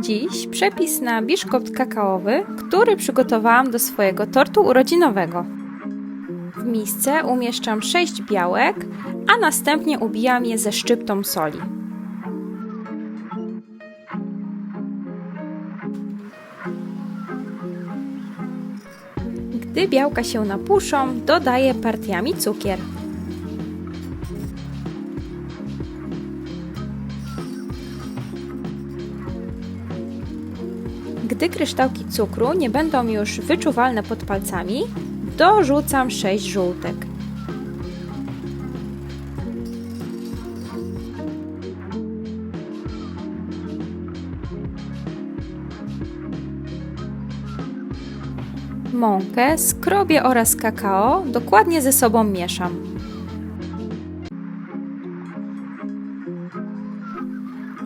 Dziś przepis na biszkopt kakaowy, który przygotowałam do swojego tortu urodzinowego. W misce umieszczam 6 białek, a następnie ubijam je ze szczyptą soli. Gdy białka się napuszą, dodaję partiami cukier. Gdy kryształki cukru nie będą już wyczuwalne pod palcami, dorzucam 6 żółtek. Mąkę, skrobię oraz kakao dokładnie ze sobą mieszam.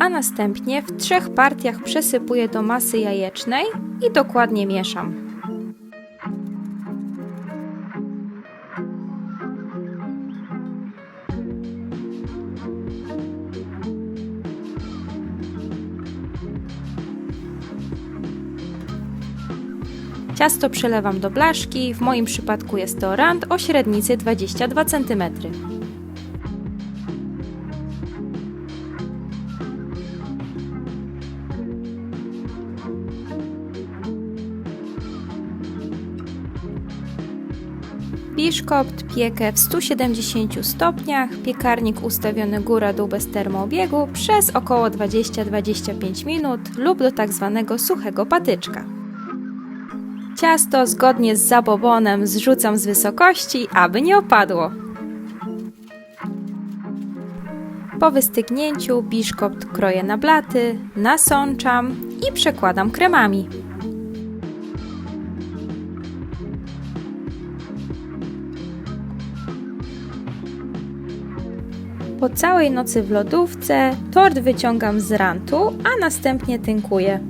A następnie w trzech partiach przesypuję do masy jajecznej i dokładnie mieszam. Ciasto przelewam do blaszki, w moim przypadku jest to rand o średnicy 22 cm. Biszkopt piekę w 170 stopniach, piekarnik ustawiony góra-dół bez termoobiegu przez około 20-25 minut lub do tak zwanego suchego patyczka. Ciasto zgodnie z zabobonem zrzucam z wysokości, aby nie opadło. Po wystygnięciu biszkopt kroję na blaty, nasączam i przekładam kremami. Po całej nocy w lodówce tort wyciągam z rantu, a następnie tynkuję.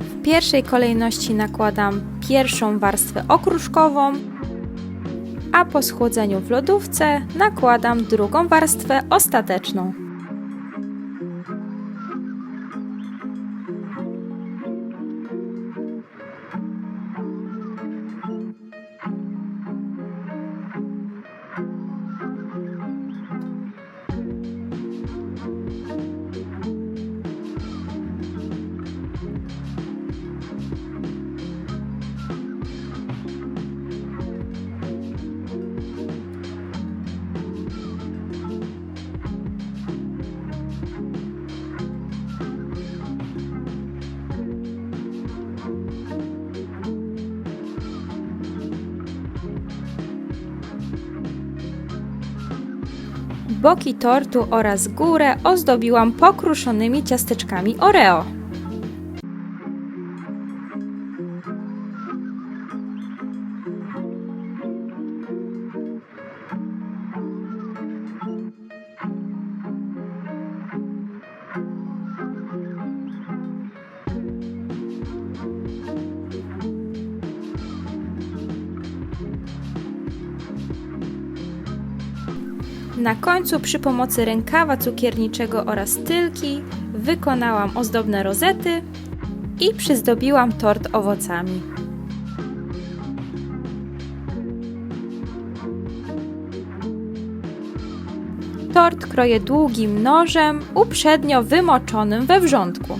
W pierwszej kolejności nakładam pierwszą warstwę okruszkową, a po schłodzeniu w lodówce nakładam drugą warstwę ostateczną. Boki tortu oraz górę ozdobiłam pokruszonymi ciasteczkami Oreo. Na końcu przy pomocy rękawa cukierniczego oraz tylki wykonałam ozdobne rozety i przyzdobiłam tort owocami. Tort kroję długim nożem, uprzednio wymoczonym we wrzątku.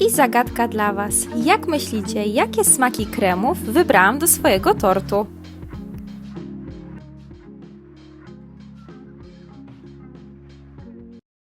I zagadka dla Was. Jak myślicie, jakie smaki kremów wybrałam do swojego tortu?